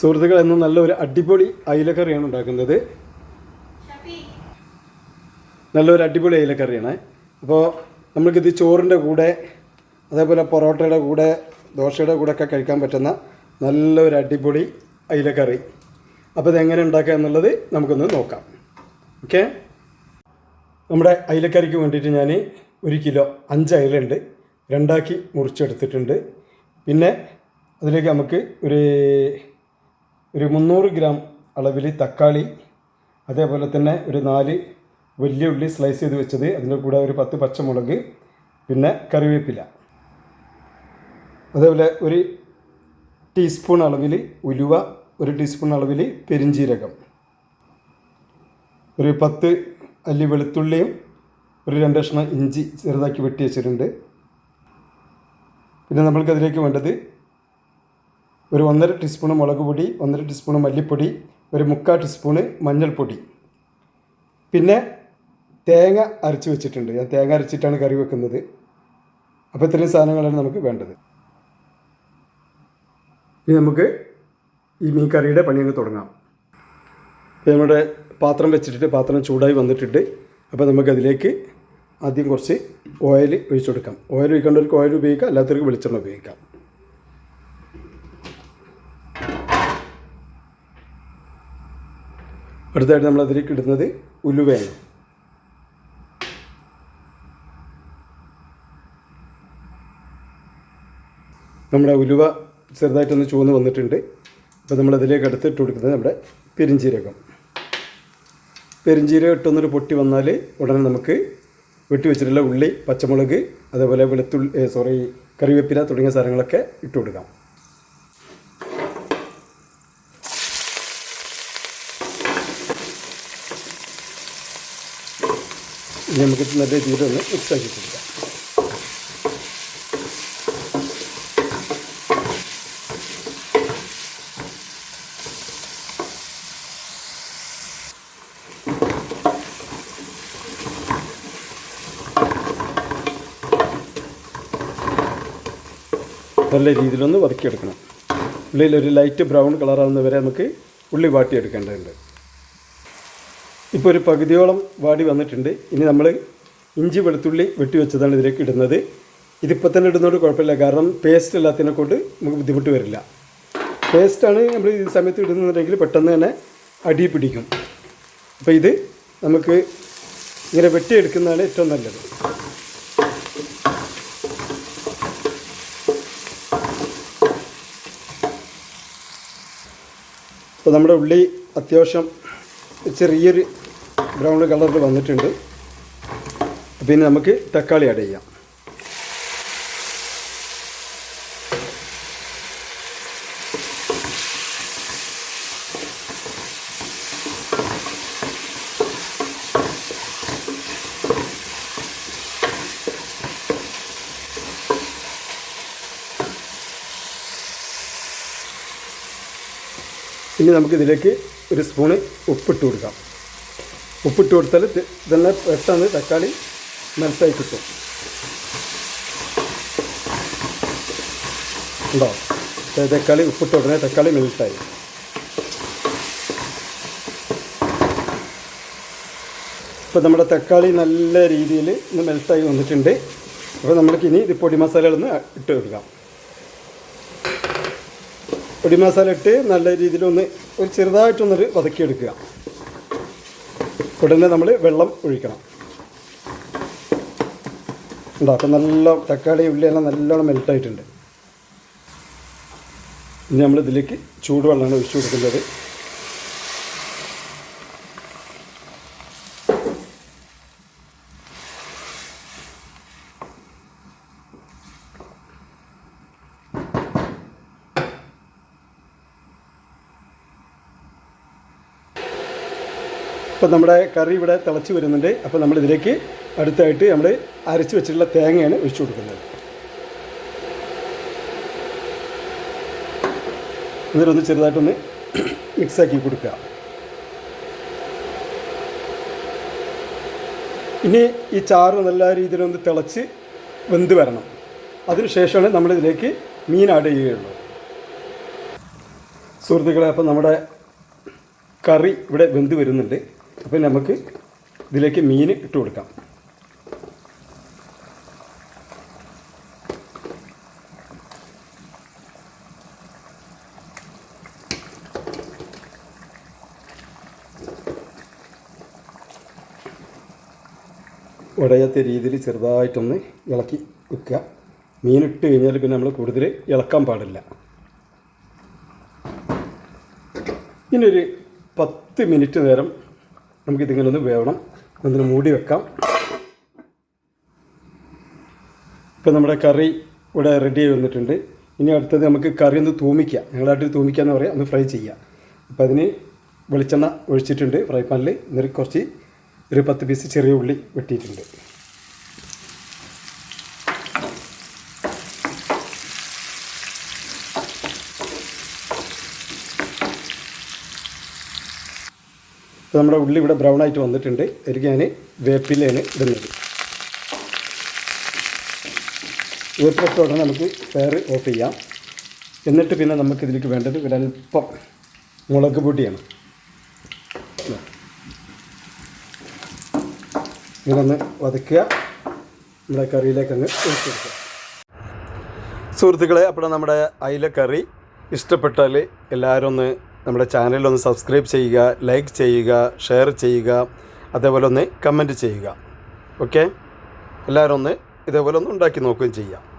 സുഹൃത്തുക്കൾ ഇന്ന് നല്ലൊരു അടിപൊളി അയിലക്കറിയാണ് ഉണ്ടാക്കുന്നത്. നല്ലൊരു അടിപൊളി അയിലക്കറിയാണ്. അപ്പോൾ നമുക്കിത് ചോറിന്റെ കൂടെ അതേപോലെ പൊറോട്ടയുടെ കൂടെ ദോശയുടെ കൂടെ ഒക്കെ കഴിക്കാൻ പറ്റുന്ന നല്ലൊരു അടിപൊളി അയിലക്കറി. അപ്പോൾ ഇതെങ്ങനെ ഉണ്ടാക്കുക എന്നുള്ളത് നമുക്കൊന്ന് നോക്കാം. ഓക്കെ? നമ്മുടെ അയിലക്കറിക്ക് വേണ്ടിയിട്ട് ഞാൻ ഒരു കിലോ അഞ്ച് അയിലുണ്ട്. രണ്ടാക്കി മുറിച്ചെടുത്തിട്ടുണ്ട്. പിന്നെ അതിലേക്ക് നമുക്ക് ഒരു ഒരു മുന്നൂറ് ഗ്രാം അളവിൽ തക്കാളി അതേപോലെ തന്നെ ഒരു നാല് വലിയ ഉള്ളി സ്ലൈസ് ചെയ്ത് വെച്ചത്. അതിന്റെ കൂടെ ഒരു പത്ത് പച്ചമുളക് പിന്നെ കറിവേപ്പില. അതേപോലെ ഒരു ടീസ്പൂൺ അളവിൽ ഉലുവ ഒരു ടീസ്പൂൺ അളവിൽ പെരിഞ്ജീരകം ഒരു പത്ത് അല്ലി വെളുത്തുള്ളിയും ഒരു രണ്ട് കഷ്ണം ഇഞ്ചി ചെറുതാക്കി വെട്ടി വെച്ചിട്ടുണ്ട്. പിന്നെ നമ്മൾക്കതിലേക്ക് വേണ്ടത് ഒരു ഒന്നര ടീസ്പൂണ് മുളക് പൊടി ഒന്നര ടീസ്പൂണ് മല്ലിപ്പൊടി ഒരു മുക്കാൽ ടീസ്പൂണ് മഞ്ഞൾപ്പൊടി. പിന്നെ തേങ്ങ അരച്ച് വെച്ചിട്ടുണ്ട്. ഞാൻ തേങ്ങ അരച്ചിട്ടാണ് കറി വെക്കുന്നത്. അപ്പോൾ ഇത്രയും സാധനങ്ങളാണ് നമുക്ക് വേണ്ടത്. ഇനി നമുക്ക് ഈ മീൻ കറിയുടെ പണിയൊക്കെ തുടങ്ങാം. നമ്മുടെ പാത്രം വെച്ചിട്ട് പാത്രം ചൂടായി വന്നിട്ടുണ്ട്. അപ്പോൾ നമുക്കതിലേക്ക് ആദ്യം കുറച്ച് ഓയിൽ ഒഴിച്ചു കൊടുക്കാം. ഓയിൽ ഒഴിക്കേണ്ടവർക്ക് ഓയിൽ ഉപയോഗിക്കാം അല്ലാത്തവർക്ക് വെളിച്ചെണ്ണ ഉപയോഗിക്കാം. അടുത്തായിട്ട് നമ്മൾ അതിലേക്ക് ഇടുന്നത് ഉലുവയാണ്. നമ്മുടെ ഉലുവ ചെറുതായിട്ടൊന്ന് ചുവന്ന് വന്നിട്ടുണ്ട്. അപ്പോൾ നമ്മൾ അതിലേക്ക് അടുത്തിട്ട് കൊടുക്കുന്നത് നമ്മുടെ പെരിഞ്ചീരകം. പെരിഞ്ചീരകം ഇട്ടൊന്നൊരു പൊട്ടി വന്നാൽ ഉടനെ നമുക്ക് വെട്ടി വെച്ചിട്ടുള്ള ഉള്ളി പച്ചമുളക് അതേപോലെ വെളുത്തുള്ളി സോറി കറിവേപ്പില തുടങ്ങിയ സാധനങ്ങളൊക്കെ ഇട്ട് കൊടുക്കാം. ഇനി നമുക്ക് നല്ല രീതിയിൽ ഒന്ന് മിക്സ് ആക്കി കൊടുക്കാം. നല്ല രീതിയിലൊന്ന് വറുക്കിയെടുക്കണം. ഉള്ളിൽ ഒരു ലൈറ്റ് ബ്രൗൺ കളറാവുന്ന വരെ നമുക്ക് ഉള്ളി വാട്ടിയെടുക്കേണ്ടതുണ്ട്. ഇപ്പോൾ ഒരു പകുതിയോളം വാടി വന്നിട്ടുണ്ട്. ഇനി നമ്മൾ ഇഞ്ചി വെളുത്തുള്ളി വെട്ടി വെച്ചതാണ് ഇതിലേക്ക് ഇടുന്നത്. ഇതിപ്പോൾ തന്നെ ഇടുന്നതുകൊണ്ട് കുഴപ്പമില്ല. കാരണം പേസ്റ്റ് ഇല്ലാത്തതിനെ കൊണ്ട് നമുക്ക് ബുദ്ധിമുട്ട് വരില്ല. പേസ്റ്റാണ് നമ്മൾ ഈ സമയത്ത് ഇടുന്നുണ്ടെങ്കിൽ പെട്ടെന്ന് തന്നെ അടി പിടിക്കും. അപ്പോൾ ഇത് നമുക്ക് ഇങ്ങനെ വെട്ടിയെടുക്കുന്നതാണ് ഏറ്റവും നല്ലത്. അപ്പോൾ നമ്മുടെ ഉള്ളി അത്യാവശ്യം ചെറിയൊരു ബ്രൗൺ കളറിൽ വന്നിട്ടുണ്ട്. പിന്നെ നമുക്ക് തക്കാളി ആഡ് ചെയ്യാം. ഇനി നമുക്കിതിലേക്ക് ഒരു സ്പൂണ് ഉപ്പിട്ട് കൊടുക്കാം. ഉപ്പിട്ട് കൊടുത്താൽ ഇതെല്ലാം പെട്ടെന്ന് തക്കാളി മെൽറ്റായി കിട്ടും. ഉണ്ടോ? തക്കാളി ഉപ്പിട്ട് ഉടനെ തക്കാളി മെൽറ്റായി ഇപ്പോൾ നമ്മുടെ തക്കാളി നല്ല രീതിയിൽ ഇന്ന് മെൽറ്റായി വന്നിട്ടുണ്ട്. അപ്പോൾ നമ്മൾക്ക് ഇനി ഇത് പൊടി മസാലകളൊന്ന് ഇട്ട് കൊടുക്കാം. പൊടി മസാല ഇട്ട് നല്ല രീതിയിലൊന്ന് ഒരു ചെറുതായിട്ടൊന്നൊരു വതക്കിയെടുക്കുക. ഉടനെ നമ്മൾ വെള്ളം ഒഴിക്കണം. ഉണ്ടോ? അപ്പം നല്ല തക്കാളി ഉള്ളിയെല്ലാം നല്ലോണം മെൽട്ടായിട്ടുണ്ട് ഇനി നമ്മൾ ഇതിലേക്ക് ചൂടുവെള്ളമാണ് ഒഴിച്ചു കൊടുക്കുന്നത് ഇപ്പോൾ നമ്മുടെ കറി ഇവിടെ തിളച്ച് വരുന്നുണ്ട്. അപ്പോൾ നമ്മൾ ഇതിലേക്ക് അടുത്തായിട്ട് നമ്മൾ അരച്ച് വെച്ചിട്ടുള്ള തേങ്ങയാണ് ഒഴിച്ചു കൊടുക്കുന്നത്. എന്നിട്ടൊന്ന് ചെറുതായിട്ടൊന്ന് മിക്സാക്കി കൊടുക്കുക. ഇനി ഈ ചാറ് നല്ല രീതിയിലൊന്ന് തിളച്ച് വെന്ത് വരണം. അതിനുശേഷമാണ് നമ്മളിതിലേക്ക് മീൻ ആഡ് ചെയ്യുകയുള്ളൂ. സുഹൃത്തുക്കളെ അപ്പോൾ നമ്മുടെ കറി ഇവിടെ വെന്ത് വരുന്നുണ്ട്. അപ്പോൾ നമുക്ക് ഇതിലേക്ക് മീൻ ഇട്ട് കൊടുക്കാം. ഉടയാത്ത രീതിയിൽ ചെറുതായിട്ടൊന്ന് ഇളക്കി വെക്കുക. മീനിട്ട് കഴിഞ്ഞാൽ പിന്നെ നമ്മൾ കൂടുതൽ ഇളക്കാൻ പാടില്ല. ഇനി ഒരു പത്ത് മിനിറ്റ് നേരം നമുക്കിതിങ്ങനെ ഒന്ന് വേവണം. ഒന്നിന് മൂടി വെക്കാം. ഇപ്പം നമ്മുടെ കറി ഇവിടെ റെഡി ആയി വന്നിട്ടുണ്ട്. ഇനി അടുത്തത് നമുക്ക് കറി ഒന്ന് തൂമിക്കാം. ഞങ്ങളായിട്ട് തൂമിക്കുക എന്ന് പറയാം. ഒന്ന് ഫ്രൈ ചെയ്യാം. അപ്പം അതിന് വെളിച്ചെണ്ണ ഒഴിച്ചിട്ടുണ്ട് ഫ്രൈ പാനിൽ എന്നിട്ട് കുറച്ച് ഒരു പത്ത് പീസ് ചെറിയ ഉള്ളി വെട്ടിയിട്ടുണ്ട്. ഇപ്പോൾ നമ്മുടെ ഉള്ളി ഇവിടെ ബ്രൗൺ ആയിട്ട് വന്നിട്ടുണ്ട്. എനിക്ക് ഞാൻ വേപ്പിലയാണ് ഇടുന്നത്. വേപ്പിലിട്ട നമുക്ക് ഫയർ ഓഫ് ചെയ്യാം. എന്നിട്ട് പിന്നെ നമുക്ക് ഇതിലേക്ക് വേണ്ടത് ഒരല്പം മുളക് പൊടിയാണ്. ഇതൊന്ന് വതക്കുക നമ്മുടെ കറിയിലേക്ക് അങ്ങ് ഒഴിച്ചെടുക്കുക സുഹൃത്തുക്കളെ അപ്പോൾ നമ്മുടെ അയിലക്കറി കറി ഇഷ്ടപ്പെട്ടാൽ എല്ലാവരും ഒന്ന് നമ്മുടെ ചാനലൊന്ന് സബ്സ്ക്രൈബ് ചെയ്യുക ലൈക്ക് ചെയ്യുക ഷെയർ ചെയ്യുക അതേപോലെ ഒന്ന് കമന്റ് ചെയ്യുക. ഓക്കെ? എല്ലാവരും ഒന്ന് ഇതേപോലെ ഒന്ന് ഉണ്ടാക്കി നോക്കുകയും ചെയ്യാം.